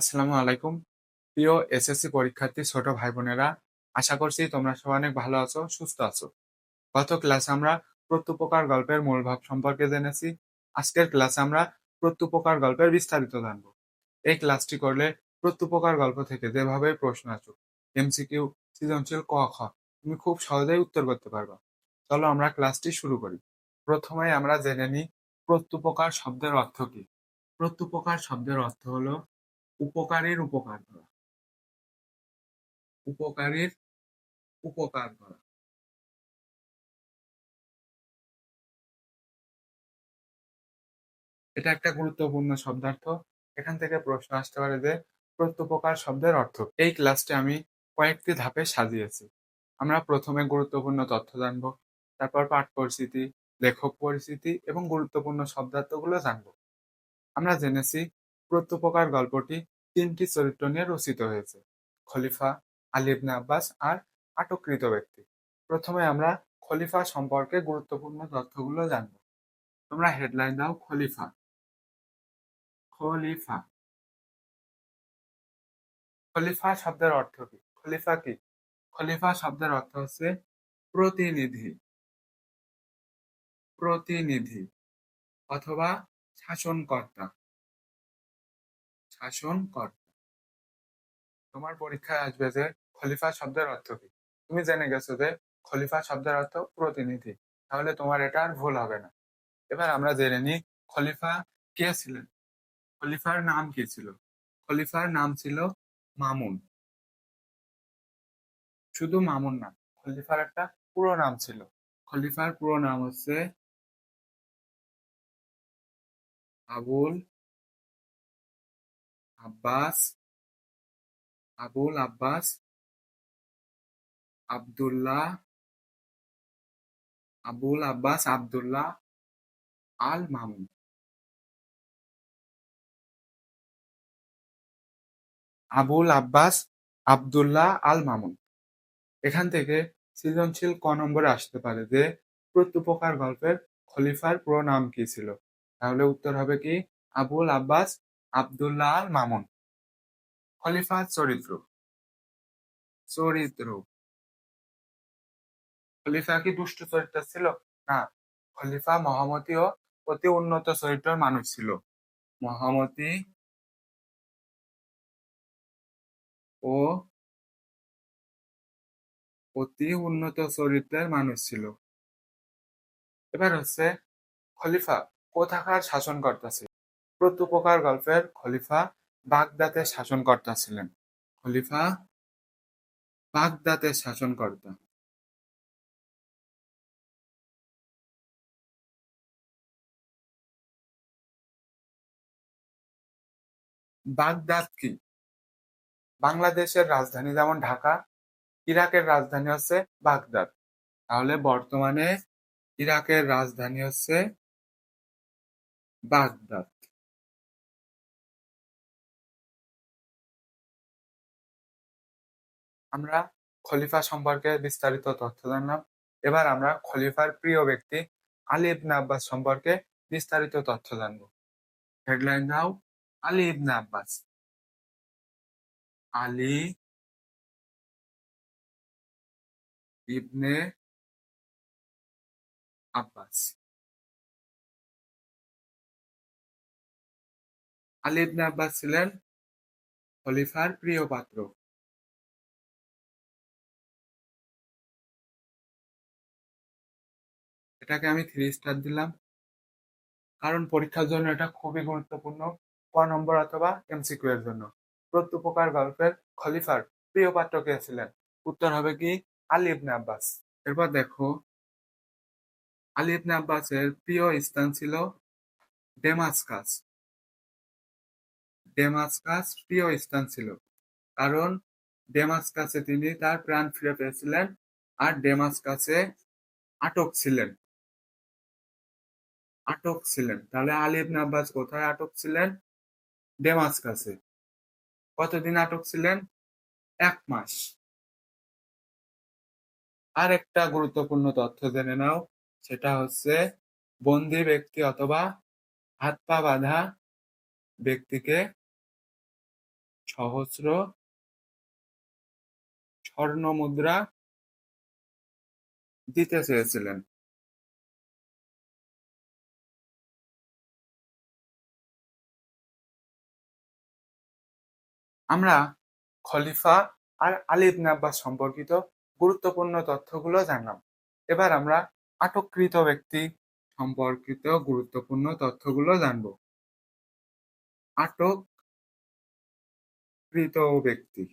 আসসালামু আলাইকুম। প্রিয় এসএসসি পরীক্ষার্থী ছোট ভাই বোনেরা আশা করছি তোমরা সবাই অনেক ভালো আছো, সুস্থ আছো। গত ক্লাসে আমরা প্রত্যুপকার গল্পের মূল ভাব সম্পর্কে জেনেছি। আজকের ক্লাসে আমরা প্রত্যুপকার গল্পের বিস্তারিত জানব। এই ক্লাসটি করলে প্রত্যুপকার গল্প থেকে যেভাবে প্রশ্ন আসুক, এমসিকিউ সৃজনশীল ক, খ, তুমি খুব সহজেই উত্তর করতে পারবা। চলো আমরা ক্লাসটি শুরু করি। প্রথমে আমরা জেনে নিই প্রত্যুপকার শব্দের অর্থ কি। প্রত্যুপকার শব্দের অর্থ হলো উপকারীর উপকার করা। উপকারীর উপকার করা। এটা একটা গুরুত্বপূর্ণ শব্দার্থ। এখান থেকে প্রশ্ন আসতে পারে যে, প্রত্যুপকার শব্দের অর্থ এই ক্লাসটি আমি কয়েকটি ধাপে সাজিয়েছি। আমরা প্রথমে গুরুত্বপূর্ণ তথ্য জানব, তারপর পাঠ পরিস্থিতি, লেখক পরিস্থিতি এবং গুরুত্বপূর্ণ শব্দার্থগুলো জানব। আমরা জেনেছি প্রত্যুপকার গল্পটি তিনটি চরিত্র নিয়ে রচিত হয়েছে। খলিফা আলী ইবনে আব্বাস আর আটককৃত ব্যক্তি। প্রথমে আমরা খলিফা সম্পর্কে গুরুত্বপূর্ণ তথ্যগুলো জানব। তোমরা হেডলাইন দাও খলিফা। খলিফা। খলিফা শব্দের অর্থ কি? খলিফা কি? খলিফা শব্দের অর্থ হচ্ছে প্রতিনিধি। প্রতিনিধি অথবা শাসনকর্তা। শাসনকর্তা তোমার পরীক্ষায় আসবে যে খলিফা শব্দের অর্থ কি? তুমি জেনে গেছো যে খলিফা শব্দের অর্থ প্রতিনিধি। তাহলে তোমার এটা আর ভুল হবে না। এবার আমরা জেনে নিই খলিফা কে ছিলেন? খলিফার নাম কি ছিল? খলিফার নাম ছিল মামুন। শুধু মামুন না, খলিফার একটা পুরো নাম ছিল। খলিফার পুরো নাম হচ্ছে আবুল আব্বাস, আবুল আব্বাস, আব্দুল্লাহ, আবুল আব্বাস, আব্দুল্লাহ আল মামুন। আবুল আব্বাস, আব্দুল্লাহ আল মামুন। এখান থেকে সৃজনশীল ক নম্বরে আসতে পারে যে, প্রত্যুপকার গল্পের খলিফার পুরো নাম কি ছিল? তাহলে উত্তর হবে কি, আবুল আব্বাস আব্দুল্লাহ আল মামুন। খলিফা চরিত্র। চরিত্র। খলিফা কি দুষ্ট চরিত্র ছিল? না, খলিফা মহামতি ও অতি উন্নত চরিত্রের মানুষ ছিল। মহামতি ও অতি উন্নত চরিত্রের মানুষ ছিল। এবার হচ্ছে খলিফা কোথাকার শাসন ছিল? প্রত্যুপকার গল্পের খলিফা বাগদাদের শাসনকর্তা ছিলেন। খলিফা বাগদাদের শাসনকর্তা। বাগদাদ কি? বাংলাদেশের রাজধানী যেমন ঢাকা, ইরাকের রাজধানী হচ্ছে বাগদাদ। তাহলে বর্তমানে ইরাকের রাজধানী হচ্ছে বাগদাদ। আমরা খলিফা সম্পর্কে বিস্তারিত তথ্য জানলাম। এবার আমরা খলিফার প্রিয় ব্যক্তি আলী ইবনে আব্বাস সম্পর্কে বিস্তারিত তথ্য জানব। হেডলাইন দাও আলী ইবনে আব্বাস। আলী ইবনে আব্বাস। আলী ইবনে আব্বাস ছিলেন খলিফার প্রিয় পাত্র। এটাকে আমি থ্রি স্টার দিলাম। কারণ পরীক্ষার জন্য এটা খুবই গুরুত্বপূর্ণ, ক নম্বর অথবা এমসিকিউ এর জন্য। প্রত্যুপকার গল্পের খলিফার প্রিয় পাত্র কে ছিলেন? উত্তর হবে কি? আলী ইবনে আব্বাস। এরপর দেখো, আলী ইবনে আব্বাসের প্রিয় স্থান ছিল ডেমাসকাস। ডেমাসকাস প্রিয় স্থান ছিল। কারণ ডেমাসকাসে তিনি তার প্রাণ ফিরে পেয়েছিলেন আর ডেমাসকাসে আটক ছিলেন। আটক ছিলেন। তাহলে আলী ইবনে আব্বাস কোথায় আটক ছিলেন? ডেমাসকাসে। কতদিন আটক ছিলেন? এক মাস। আর একটা গুরুত্বপূর্ণ তথ্য জেনে নাও, সেটা হচ্ছে বন্দি ব্যক্তি অথবা হাত পা বাঁধা ব্যক্তিকে সহস্র স্বর্ণ মুদ্রা দিতে চেয়েছিলেন। আমরা খলিফা আর আলী ইবনে আব্বাস সম্পর্কিত গুরুত্বপূর্ণ তথ্যগুলো জানলাম। এবার আমরা আটককৃত ব্যক্তি সম্পর্কিত গুরুত্বপূর্ণ তথ্যগুলো জানব। আটককৃত ব্যক্তি।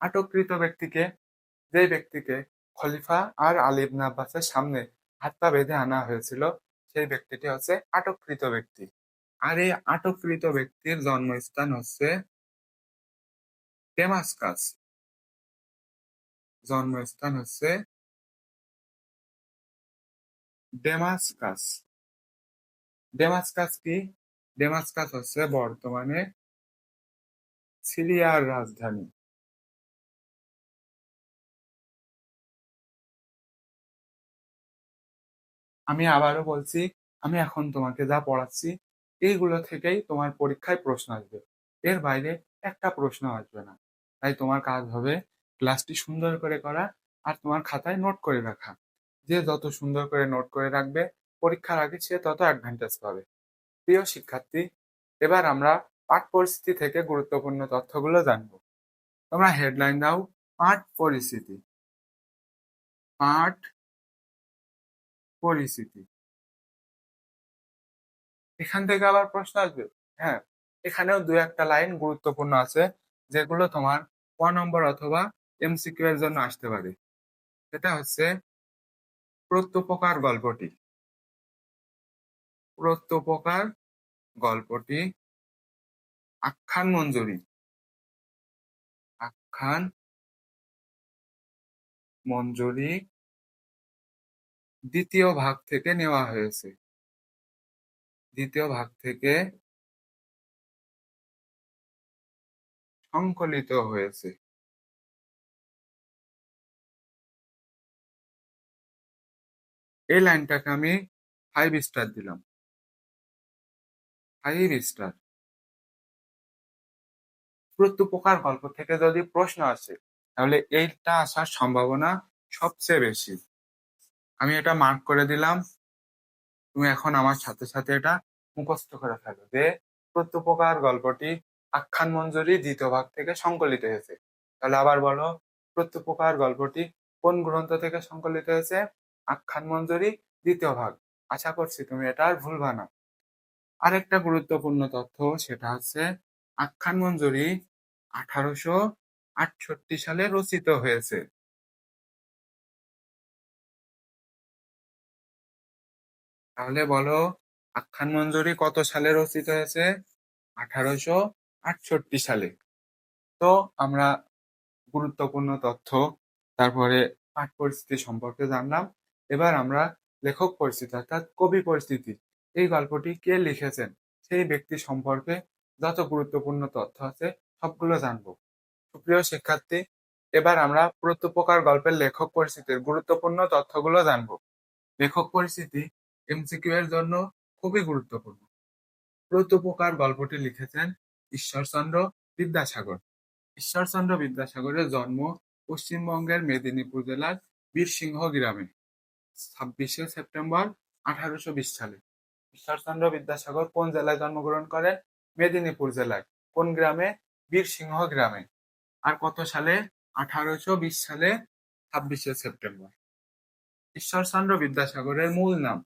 আটককৃত ব্যক্তিকে, যে ব্যক্তিকে খলিফা আর আলী ইবনে আব্বাসের সামনে হাত পা বেঁধে আনা হয়েছিল, সেই ব্যক্তিটি হচ্ছে আটককৃত ব্যক্তি। আর এই আটককৃত ব্যক্তির জন্মস্থান হচ্ছে ডেমাস্কাস। জন্মস্থান হচ্ছে ডেমাস্কাস। ডেমাস্কাস কি? ডেমাস্কাস হচ্ছে বর্তমানে সিরিয়ার রাজধানী। আমি আবারও বলছি, আমি এখন তোমাকে যা পড়াচ্ছি এইগুলো থেকেই তোমার পরীক্ষায় প্রশ্ন আসবে। এর বাইরে একটা প্রশ্ন আসবে না। তাই তোমার কাজ হবে ক্লাসটি সুন্দর করে করা আর তোমার খাতায় নোট করে রাখা। যে যত সুন্দর করে নোট করে রাখবে, পরীক্ষার আগে সে তত অ্যাডভান্টেজ পাবে। প্রিয় শিক্ষার্থী, এবার আমরা পাঠ পরিস্থিতি থেকে গুরুত্বপূর্ণ তথ্যগুলো জানব। তোমরা হেডলাইন দাও, পাঠ পরিস্থিতি। পাঠ পরিস্থিতি। এখান থেকে আবার প্রশ্ন আসবে। হ্যাঁ এখানেও দু একটা লাইন গুরুত্বপূর্ণ আছে, যেগুলো তোমার ক নম্বর অথবা এমসিকিউ এর জন্য আসতে পারে। সেটা হচ্ছে প্রত্যুপকার গল্পটি। প্রত্যুপকার গল্পটি আখ্যান মঞ্জুরি। আখ্যান মঞ্জুরি দ্বিতীয় ভাগ থেকে নেওয়া হয়েছে। দ্বিতীয় ভাগ থেকে সংকলিত হয়েছে। এই লাইনটাকে আমি ফাইভ স্টার দিলাম। ফাইভ স্টার প্রত্যুপকার গল্প থেকে যদি প্রশ্ন আসে, তাহলে এইটা আসার সম্ভাবনা সবচেয়ে বেশি। আমি এটা মার্ক করে দিলাম। তুমি এখন আমার সাথে সাথে এটা মুখস্থ করে ফেলো যে প্রত্যুপকার গল্পটি আখ্যান মঞ্জুরি দ্বিতীয় ভাগ থেকে সংকলিত হয়েছে। তাহলে আবার বলো, প্রত্যুপকার গল্পটি কোন গ্রন্থ থেকে সংকলিত হয়েছে? আখ্যান মঞ্জুরি দ্বিতীয় ভাগ। আশা করছি তুমি এটা আর ভুলবা না আরেকটা গুরুত্বপূর্ণ তথ্য সেটা হচ্ছে আখ্যান মঞ্জুরি আঠারোশো আটষট্টি সালে রচিত হয়েছে। তাহলে বলো, আখ্যান মঞ্জুরি কত সালে রচিত হয়েছে? আঠারোশো আটষট্টি সালে। তো আমরা গুরুত্বপূর্ণ তথ্য, তারপরে পাঠ পরিস্থিতি সম্পর্কে জানলাম। এবার আমরা লেখক পরিস্থিতি, অর্থাৎ কবি পরিস্থিতি, এই গল্পটি কে লিখেছেন? সেই ব্যক্তি সম্পর্কে যত গুরুত্বপূর্ণ তথ্য আছে সবগুলো জানব। সুপ্রিয় শিক্ষার্থী, এবার আমরা প্রত্যুপকার গল্পের লেখক পরিস্থিতির গুরুত্বপূর্ণ তথ্যগুলো জানব। লেখক পরিস্থিতি এমসিকিউ এর জন্য খুবই গুরুত্বপূর্ণ। প্রত্যুপকার গল্পটি লিখেছেন ঈশ্বরচন্দ্র বিদ্যাসাগর। ঈশ্বরচন্দ্র বিদ্যাসাগরের জন্ম পশ্চিমবঙ্গের মেদিনীপুর জেলার বীরসিংহ গ্রামে, ছাব্বিশে সেপ্টেম্বর আঠারোশো বিশ সালে। ঈশ্বরচন্দ্র বিদ্যাসাগর কোন জেলায় জন্মগ্রহণ করেন মেদিনীপুর জেলায়। কোন গ্রামে? বীরসিংহ গ্রামে। আর কত সালে? আঠারোশো বিশ সালে, ছাব্বিশে সেপ্টেম্বর। ঈশ্বরচন্দ্র বিদ্যাসাগরের মূল নাম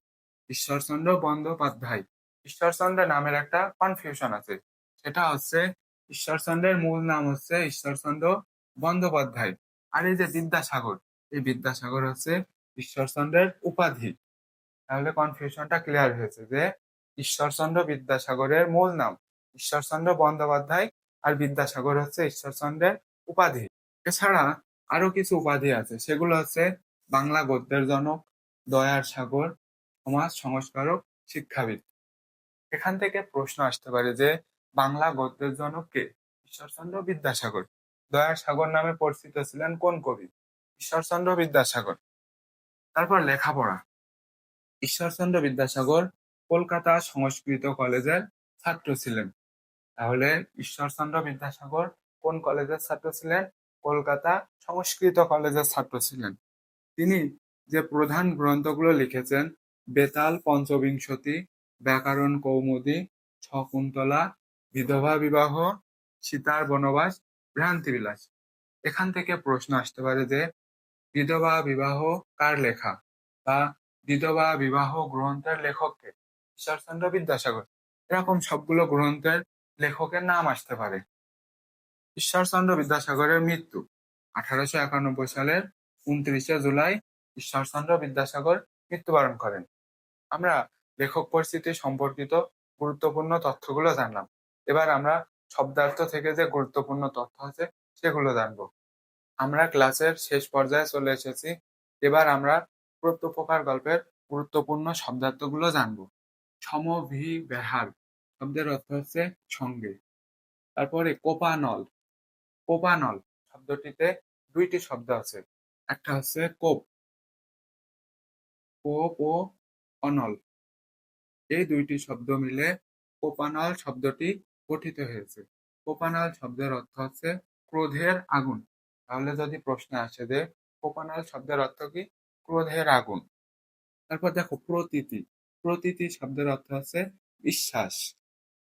ঈশ্বরচন্দ্র বন্দ্যোপাধ্যায়। ঈশ্বরচন্দ্র নামের একটা কনফিউশন আছে। সেটা হচ্ছে, ঈশ্বরচন্দ্রের মূল নাম হচ্ছে ঈশ্বরচন্দ্র বন্দ্যোপাধ্যায়। আর এই যে বিদ্যাসাগর, এই বিদ্যাসাগর হচ্ছে ঈশ্বরচন্দ্রের উপাধি। তাহলে কনফিউশনটা ক্লিয়ার হয়েছে যে ঈশ্বরচন্দ্র বিদ্যাসাগরের মূল নাম, ঈশ্বরচন্দ্র বন্দ্যোপাধ্যায় আর বিদ্যাসাগর হচ্ছে ঈশ্বরচন্দ্রের উপাধি। এছাড়া আরও কিছু উপাধি আছে, সেগুলো হচ্ছে বাংলা গদ্যের জনক, দয়ার সাগর সমাজ সংস্কারক, শিক্ষাবিদ। এখান থেকে প্রশ্ন আসতে পারে যে, বাংলা গদ্যের জনক কে? ঈশ্বরচন্দ্র বিদ্যাসাগর। দয়ার সাগর নামে পরিচিত ছিলেন কোন কবি? ঈশ্বরচন্দ্র বিদ্যাসাগর। তারপর লেখাপড়া। ঈশ্বরচন্দ্র বিদ্যাসাগর কলকাতা সংস্কৃত কলেজের ছাত্র ছিলেন। তাহলে ঈশ্বরচন্দ্র বিদ্যাসাগর কোন কলেজের ছাত্র ছিলেন? কলকাতা সংস্কৃত কলেজের ছাত্র ছিলেন। তিনি যে প্রধান গ্রন্থগুলো লিখেছেন বেতাল পঞ্চবিংশতি, ব্যাকরণ কৌমুদী শকুন্তলা বিধবা বিবাহ, সীতার বনবাস, ভ্রান্তিবিলাস। এখান থেকে প্রশ্ন আসতে পারে যে, বিধবা বিবাহ কার লেখা বা বিধবা বিবাহ গ্রন্থের লেখককে? ঈশ্বরচন্দ্র বিদ্যাসাগর। এরকম সবগুলো গ্রন্থের লেখকের নাম আসতে পারে। ঈশ্বরচন্দ্র বিদ্যাসাগরের মৃত্যু, আঠারোশো একানব্বই সালের উনত্রিশে জুলাই ঈশ্বরচন্দ্র বিদ্যাসাগর মৃত্যুবরণ করেন। আমরা লেখক পরিস্থিতি সম্পর্কিত গুরুত্বপূর্ণ তথ্যগুলো জানলাম। এবার আমরা শব্দার্থ থেকে যে গুরুত্বপূর্ণ তথ্য আছে সেগুলো জানব। আমরা ক্লাসের শেষ পর্যায়ে চলে এসেছি। এবার আমরা প্রত্যুপকার গল্পের গুরুত্বপূর্ণ শব্দার্থগুলো জানব। সমভি বেহাল শব্দের অর্থ হচ্ছে সঙ্গে। তারপরে কোপানল। কোপানল শব্দটিতে দুইটি শব্দ আছে। একটা হচ্ছে কোপ। কোপ ও অনল। এই দুইটি শব্দ মিলে কোপানল শব্দটি গঠিত হয়েছে। কোপানল শব্দের অর্থ হচ্ছে ক্রোধের আগুন। তাহলে যদি প্রশ্ন আসে যে কোপানল শব্দের অর্থ কি? ক্রোধের আগুন। তারপর দেখো প্রতীতি। প্রতীতি শব্দের অর্থ হচ্ছে বিশ্বাস।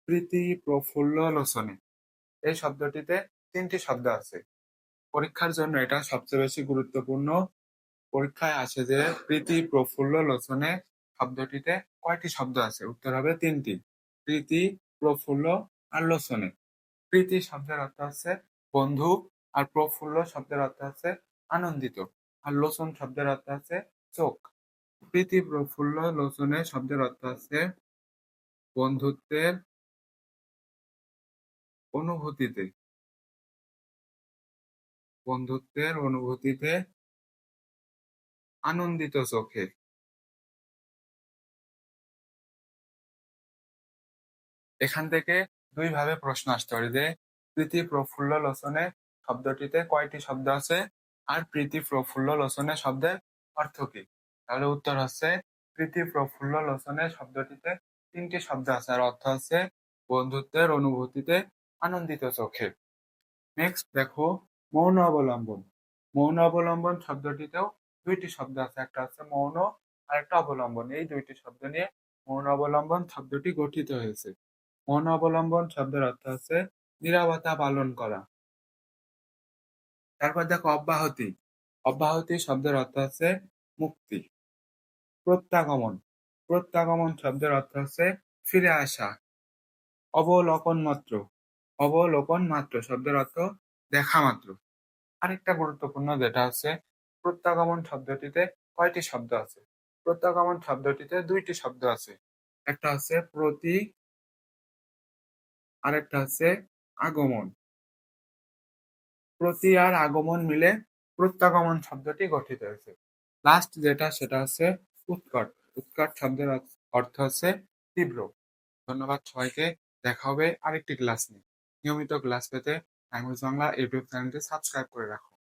প্রীতি প্রফুল্ল লোচনে। এই শব্দটিতে তিনটি শব্দ আছে। পরীক্ষার জন্য এটা সবচেয়ে বেশি গুরুত্বপূর্ণ। পরীক্ষায় আসে যে প্রীতি প্রফুল্ল লোচনে শব্দটিতে কয়টি শব্দ আছে? উত্তর হবে তিনটি। প্রীতি, প্রফুল্ল আর লোচনে। প্রীতি শব্দের অর্থ হচ্ছে বন্ধু আর প্রফুল্ল শব্দের অর্থ হচ্ছে আনন্দিত। আর লোচন শব্দের অর্থ আছে চোখ। প্রীতি, প্রফুল্ল, লোচনে শব্দের অর্থ আছে বন্ধুত্বের অনুভূতিতে। বন্ধুত্বের অনুভূতিতে আনন্দিত চোখে। এখান থেকে দুই ভাবে প্রশ্ন আসতে পারে যে প্রীতি প্রফুল্ল লোচনে শব্দটিতে কয়টি শব্দ আছে? আর প্রীতি প্রফুল্ল লোচনে শব্দের অর্থ কি? তাহলে উত্তর হচ্ছে প্রীতি প্রফুল্ল লোচনে শব্দটিতে তিনটি শব্দ আছে। আর অর্থ হচ্ছে বন্ধুত্বের অনুভূতিতে আনন্দিত চোখে। নেক্সট দেখো, মৌন অবলম্বন। মৌন অবলম্বন শব্দটিতেও দুইটি শব্দ আছে। একটা হচ্ছে মৌন আর একটা অবলম্বন। এই দুইটি শব্দ নিয়ে মৌন অবলম্বন শব্দটি গঠিত হয়েছে। মৌন অবলম্বন শব্দের অর্থ হচ্ছে নিরাপত্তা পালন করা। তারপর দেখো অব্যাহতি। অব্যাহতি শব্দের অর্থ হচ্ছে মুক্তি। প্রত্যাগমন। প্রত্যাগমন শব্দের অর্থ হচ্ছে ফিরে আসা। অবলোকন মাত্র। অবলোকন মাত্র শব্দের অর্থ দেখা মাত্র। আরেকটা গুরুত্বপূর্ণ যেটা হচ্ছে প্রত্যাগমন শব্দটিতে কয়টি শব্দ আছে? প্রত্যাগমন শব্দটিতে দুইটি শব্দ আছে। একটা হচ্ছে প্রতি আরেকটা হচ্ছে আগমন। প্রতি আর আগমন মিলে প্রত্যাগমন শব্দটি গঠিত হয়েছে। লাস্ট যেটা, সেটা হচ্ছে উৎকট। উৎকট শব্দের অর্থ হচ্ছে তীব্র। ধন্যবাদ সবাইকে। দেখা হবে আরেকটি ক্লাস নিয়ে। নিয়মিত ক্লাস পেতে ল্যাঙ্গুয়েজ বাংলা ইউটিউব চ্যানেলটি সাবস্ক্রাইব করে রাখো।